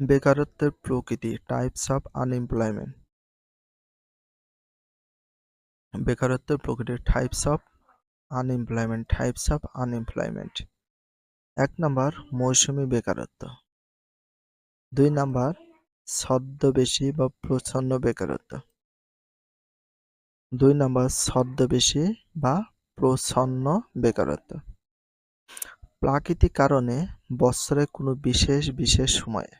বেকারত্বের প্রকৃতি types of unemployment বেকারত্বের প্রকৃতি types of unemployment types of unemployment এক নাম্বার, মৌসুমি বেকারত্ব। দুই নাম্বার, ছদ্মবেশী বা প্রচ্ছন্ন বেকারত্ব। দুই নাম্বার, ছদ্মবেশী বা প্রচ্ছন্ন বেকারত্ব। প্রাকৃতিক কারণে বছরে কোনো বিশেষ বিশেষ সময়ে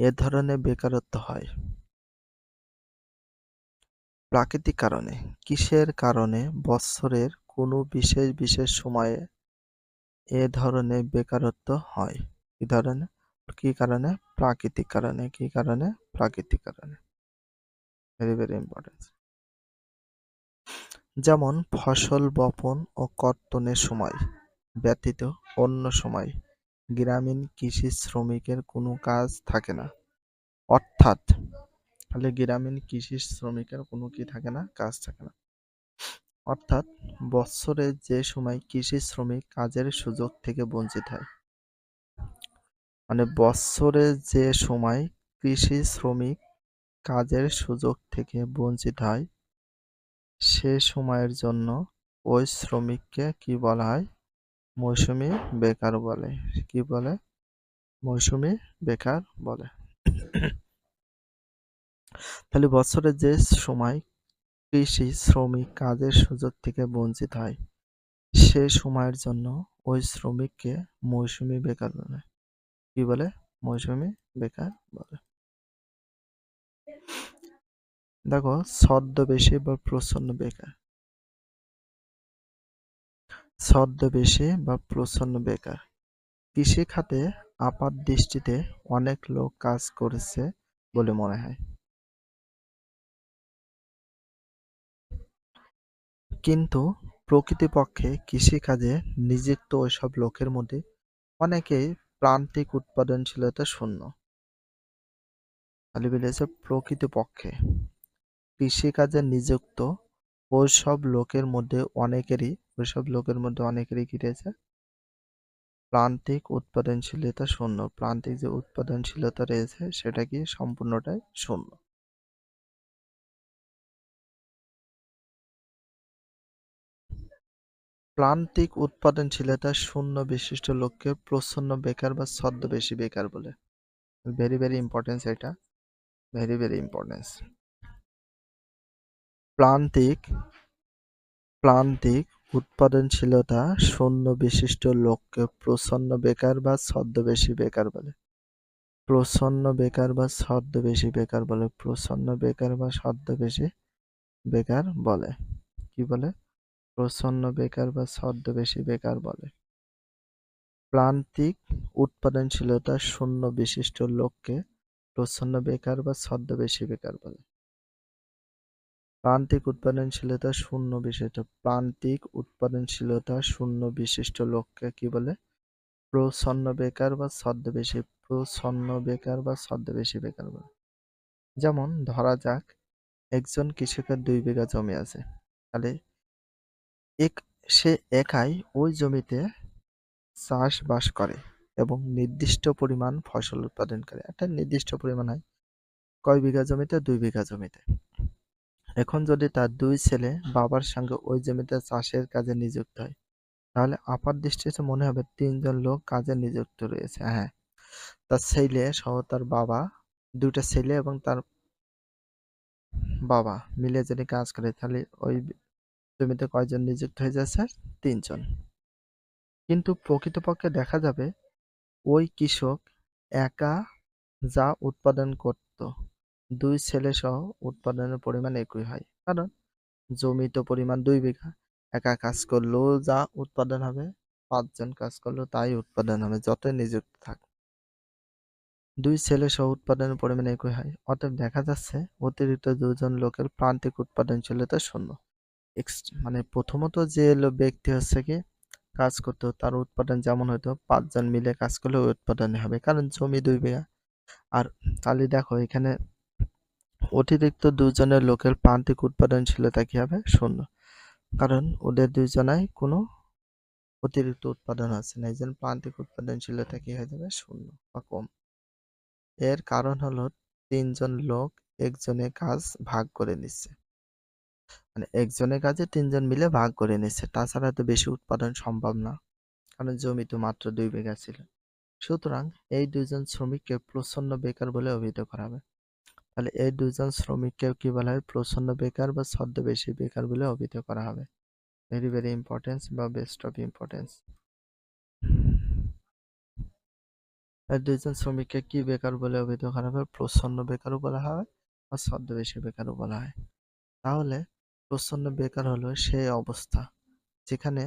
এ ধরনের বেকারত্ব হয়। প্রাকৃতিক কারণে। কিসের কারণে বছরের কোনো বিশেষ বিশেষ সময়ে এ ধরনের বেকারত্ব হয়? কি ধরনের? কি কারণে? প্রাকৃতিক কারণে। কি কারণে? প্রাকৃতিক কারণে। ভেরি ভেরি ইম্পর্টেন্ট যেমন, ফসল বপন ও কর্তনের সময় ব্যতীত অন্য সময় গ্রামীণ কৃষি শ্রমিকের কোনো কাজ থাকে না। অর্থাৎ, তাহলে গ্রামীণ কৃষি শ্রমিকের কোনো কি থাকে না? কাজ থাকে না। অর্থাৎ বছরে যে সময় কৃষি শ্রমিক কাজের সুযোগ থেকে বঞ্চিত হয় মানে বছরে যে সময় কৃষি শ্রমিক কাজের সুযোগ থেকে বঞ্চিত হয়, সে সময়ের জন্য ওই শ্রমিককে কি বলা হয়? মৌসুমি বেকার বলে। কি বলে? মৌসুমি বেকার বলে। তাহলে বছরের যে সময় কৃষি, শ্রমিক কাজের সুযোগ থেকে বঞ্চিত হয়, সে সময়ের জন্য ওই শ্রমিককে মৌসুমি বেকার বলে। কি বলে? মৌসুমি বেকার বলে। দেখো, ছদ্মবেশী বা প্রচ্ছন্ন বেকার। ছদ্মবেশী বা প্রচ্ছন্ন বেকার। কৃষি খাতে আপাত দৃষ্টিতে অনেক লোক কাজ করেছে বলে মনে হয়। কিন্তু প্রকৃতপক্ষে কৃষিকাজে নিযুক্ত ওইসব লোকের মধ্যে অনেকেই প্রান্তিক উৎপাদনশীলতা শূন্য। খালি বলেছে প্রকৃতপক্ষে। কৃষিকাজে নিযুক্ত ওইসব লোকের মধ্যে অনেকেরই, ওইসব লোকের মধ্যে অনেকেরই কি রয়েছে? প্রান্তিক উৎপাদনশীলতা শূন্য। প্রান্তিক যে উৎপাদনশীলতা রয়েছে, সেটা কি সম্পূর্ণটাই শূন্য? প্রান্তিক উৎপাদনশীলতা শূন্য বিশিষ্ট লোককে প্রচ্ছন্ন বেকার বা ছদ্মবেশী বেকার বলে। ভেরি ভেরি ইম্পর্টেন্স এটা। ভেরি ভেরি ইম্পর্টেন্স প্রান্তিক প্রান্তিক উৎপাদনশীলতা শূন্য বিশিষ্ট লোককে প্রচ্ছন্ন বেকার বা ছদ্মবেশী বেকার বলে। প্রচ্ছন্ন বেকার বা ছদ্মবেশী বেকার বলে, প্রচ্ছন্ন বেকার বা ছদ্মবেশী বেকার বলে। কি বলে? প্রচ্ছন্ন বেকার বা ছদ্মবেশী বেকার বলে। প্রান্তিক উৎপাদনশীলতা শূন্য বিশিষ্ট লোককে প্রচ্ছন্ন বেকার বা ছদ্মবেশী বেকার বলে। প্রান্তিক উৎপাদনশীলতা শূন্য বিশিষ্ট। প্রান্তিক উৎপাদনশীলতা শূন্য বিশিষ্ট লোককে কি বলে? প্রচ্ছন্ন বেকার বা ছদ্মবেশী প্রচ্ছন্ন বেকার বা ছদ্মবেশী বেকার বলে। যেমন ধরা যাক, একজন কৃষকের দুই বিঘা জমি আছে। তাহলে এক, সে একাই ওই জমিতে চাষবাস করে এবং নির্দিষ্ট পরিমাণ ফসল উৎপাদন করে। একটা নির্দিষ্ট পরিমাণ হয়। কয় বিঘা জমিতে? দুই বিঘা জমিতে। এখন যদি তার দুই ছেলে বাবার সঙ্গে ওই জমিতে চাষের কাজে নিযুক্ত হয়, তাহলে আপার দৃষ্টিতে মনে হবে তিনজন লোক কাজে নিযুক্ত রয়েছে। হ্যাঁ তার ছেলে সহ তার বাবা দুটা ছেলে এবং তার বাবা মিলে যদি কাজ করে, তাহলে ওই জমিতে কয়জন নিযুক্ত হয়ে যাচ্ছে তিনজন। কিন্তু প্রকৃতপক্ষে দেখা যাবে ওই কৃষক একা যা উৎপাদন করত। দুই ছেলে সহ উৎপাদনের পরিমাণ একই হয়। কারণ জমিত পরিমাণ দুই বিঘা। একা কাজ করলেও যা উৎপাদন হবে, পাঁচজন কাজ করলেও তাই উৎপাদন হবে, যতই নিযুক্ত থাক। দুই ছেলে সহ উৎপাদনের পরিমাণ একই হয়। অতএব দেখা যাচ্ছে অতিরিক্ত দুজন লোকের প্রান্তিক উৎপাদনশীলতা শূন্য। মানে প্রথমত যে ব্যক্তি হচ্ছে কি, কাজ করতো, তার উৎপাদন যেমন হয়তো পাঁচজন মিলে কাজ করলে ওই উৎপাদনে হবে। কারণ জমি দুই বিঘা। আর তাহলে দেখো, এখানে অতিরিক্ত দুজনের লোকের প্রান্তিক উৎপাদনশীলতা কি হবে শূন্য। কারণ ওদের দুইজনাই কোনো অতিরিক্ত উৎপাদন আছে না। এই জন্য প্রান্তিক উৎপাদনশীলতা কি হয়ে যাবে শূন্য বা কম। এর কারণ হলো তিনজন লোক একজনে কাজ ভাগ করে নিচ্ছে। মানে একজনের কাজে তিনজন মিলে ভাগ করে নিচ্ছে। তাছাড়া তো বেশি উৎপাদন সম্ভব না। কারণ জমি তো মাত্র দুই বিঘা ছিল। সুতরাং এই দুজন শ্রমিককে প্রচ্ছন্ন বেকার বলে অভিহিত করা হবে। তাহলে এই দুজন শ্রমিককে কি বলা হয় প্রচ্ছন্ন বেকার বা ছদ্মবেশী বেকার বলে অভিহিত করা হবে? ভেরি ভেরি ইম্পর্টেন্স বা বেস্ট অফ ইম্পর্টেন্স এই দুইজন শ্রমিককে কি বেকার বলে অভিহিত করা হবে? প্রচ্ছন্ন বেকারও বলা হয় বা ছদ্মবেশী বেকারও বলা হয়। তাহলে প্রচ্ছন্ন বেকার হলো সেই অবস্থা যেখানে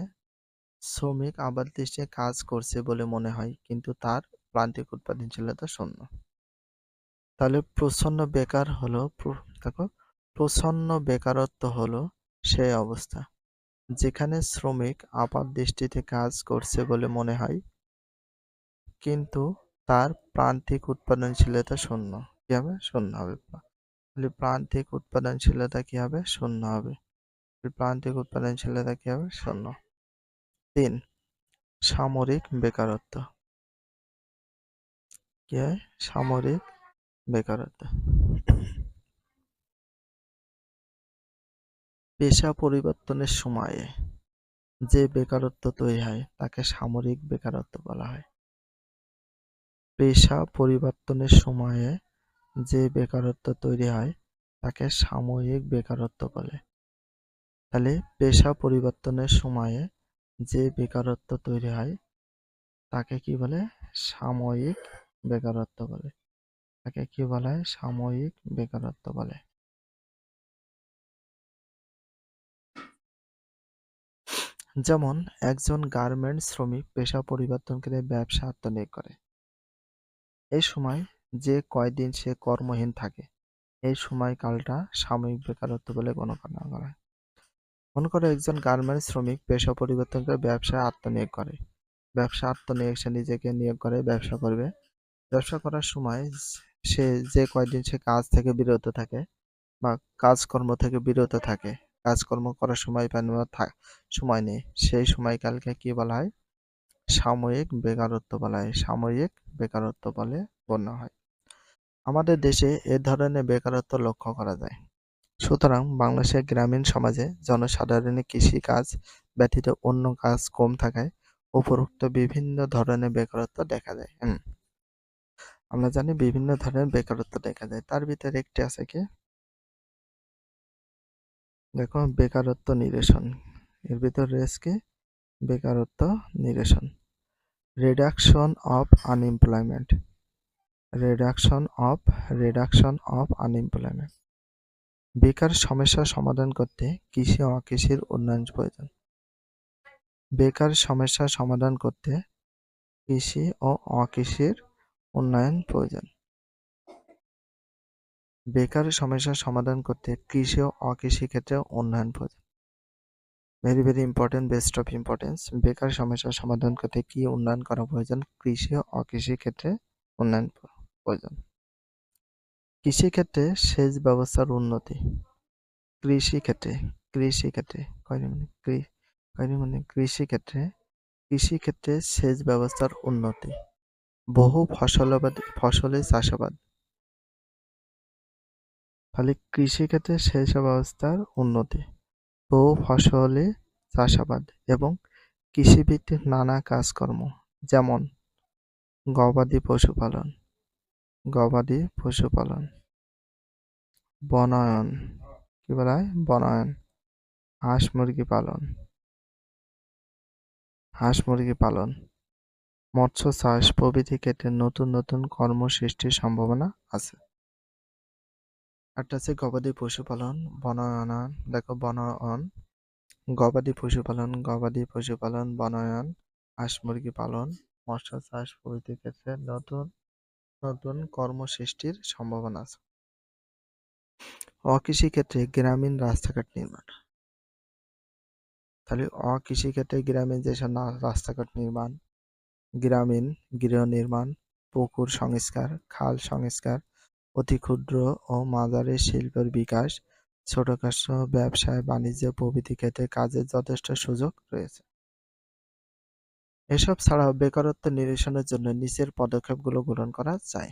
শ্রমিক আবার দেশে কাজ করছে বলে মনে হয়, কিন্তু তার প্রান্তিক উৎপাদনশীলতা শূন্য। তাহলে প্রচ্ছন্ন বেকার হলো দেখো, প্রচ্ছন্ন বেকারত্ব হলো সেই অবস্থা। যেখানে শ্রমিক আপাত দৃষ্টিতে কাজ করছে বলে মনে হয়, কিন্তু তার প্রান্তিক উৎপাদনশীলতা শূন্য। কি হবে? শূন্য হবে। তাহলে প্রান্তিক উৎপাদনশীলতা কি হবে? শূন্য হবে। প্রান্তিক উৎপাদনশীলতা কি হবে? শূন্য। তিন, সামরিক বেকারত্ব। কি হয়? সামরিক বেকারত্ব পেশা পরিবর্তনের সময়ে যে বেকারত্ব তৈরি হয়, তাকে সামরিক বেকারত্ব বলা হয়। পেশা পরিবর্তনের সময়ে যে বেকারত্ব তৈরি হয়, তাকে সাময়িক বেকারত্ব বলে। তাহলে পেশা পরিবর্তনের সময়ে যে বেকারত্ব তৈরি হয়, তাকে কি বলে? সাময়িক বেকারত্ব বলে। তাকে কি বলা? হয় সাময়িক বেকারত্ব বলে। যেমন, একজন গার্মেন্টস শ্রমিক পেশা পরিবর্তন করে ব্যবসা আত্মনিয়োগ করে। এই সময় যে কয়দিন সে কর্মহীন থাকে, এই সময়কালটা সাময়িক বেকারত্ব বলে গণনা করা হয়। মনে করো, একজন গার্মেন্টস শ্রমিক পেশা পরিবর্তন করে ব্যবসায় আত্মনিয়োগ করে। ব্যবসা আত্মনিয়োগ, সে নিজেকে নিয়োগ করে, ব্যবসা করবে। ব্যবসা করার সময় সে যে কয়দিন সে কাজ থেকে বিরত থাকে বা কাজকর্ম থেকে বিরত থাকে, কাজকর্ম করার সময় সময় নেই, সেই সময়কালকে কি বলা হয়? সাময়িক বেকারত্ব বলা হয়, সাময়িক বেকারত্ব বলে গণ্য হয়। আমাদের দেশে এ ধরনের বেকারত্ব লক্ষ্য করা যায়। সুতরাং বাংলাদেশের গ্রামীণ সমাজে জনসাধারণের কৃষি কাজ ব্যতীত অন্য কাজ কম থাকায় উপরোক্ত বিভিন্ন ধরনের বেকারত্ব দেখা যায়। আমরা জানি বিভিন্ন ধরনের বেকারত্ব দেখা যায়। তার ভিতরে একটি আছে কি? দেখো, বেকারত্ব নিরসন। এর ভিতর রয়েছে কি? বেকারত্ব নিরসন। Reduction of unemployment reduction of reduction of unemployment বেকার সমস্যা সমাধান করতে কৃষি ও কৃষির উন্নয়ন প্রয়োজন। বেকার সমস্যা সমাধান করতে কৃষি ও অকৃষির উন্নয়ন প্রয়োজন। বেকার সমস্যার সমাধান করতে কৃষি ও অকৃষি ক্ষেত্রে উন্নয়ন প্রয়োজন। Very very important best of importance বেকার সমস্যার সমাধান করতে কি উন্নয়ন করা প্রয়োজন? কৃষি ও অকৃষি ক্ষেত্রে উন্নয়ন প্রয়োজন। কৃষিক্ষেত্রে সেচ ব্যবস্থার উন্নতি। কৃষিক্ষেত্রে কৃষিক্ষেত্রে কয়টি মানে কৃষিক্ষেত্রে কৃষিক্ষেত্রে সেচ ব্যবস্থার উন্নতি। বহু ফসলাবাদ, ফসলি চাষাবাদ। ফলে কৃষিক্ষেত্রে সেচ ব্যবস্থার উন্নতি। বহু ফসলি চাষাবাদ এবং কৃষিভিত্তিক নানা কাজকর্ম, যেমন গবাদি পশুপালন গবাদি পশুপালন, বনায়ন, কি বলা হয়? বনায়ন, হাঁস মুরগি পালন, হাঁস মুরগি পালন। মৎস্য চাষ প্রভৃতি ক্ষেত্রে নতুন নতুন কর্ম সৃষ্টির সম্ভাবনা আছে। একটা আছে গবাদি পশুপালন, বনায়ন, দেখো বনায়ন, গবাদি পশুপালন গবাদি পশুপালন, বনায়ন, হাঁস মুরগি পালন মৎস্য চাষ প্রভৃতি ক্ষেত্রে নতুন নতুন কর্ম সৃষ্টির সম্ভাবনা আছে। অকৃষি ক্ষেত্রে গ্রামীণ রাস্তাঘাট নির্মাণ। তাহলে অকৃষি ক্ষেত্রে গ্রামীণ যেসব রাস্তাঘাট নির্মাণ গ্রামীণ গৃহ নির্মাণ, পুকুর সংস্কার, খাল সংস্কার, অতি ক্ষুদ্র ও মাঝারি শিল্পের বিকাশ, ছোটখাটো ব্যবসায় বাণিজ্য প্রভৃতি ক্ষেত্রে কাজের যথেষ্ট সুযোগ রয়েছে। এসব ছাড়াও বেকারত্ব নিরসনের জন্য নিচের পদক্ষেপগুলো গ্রহণ করা যায়।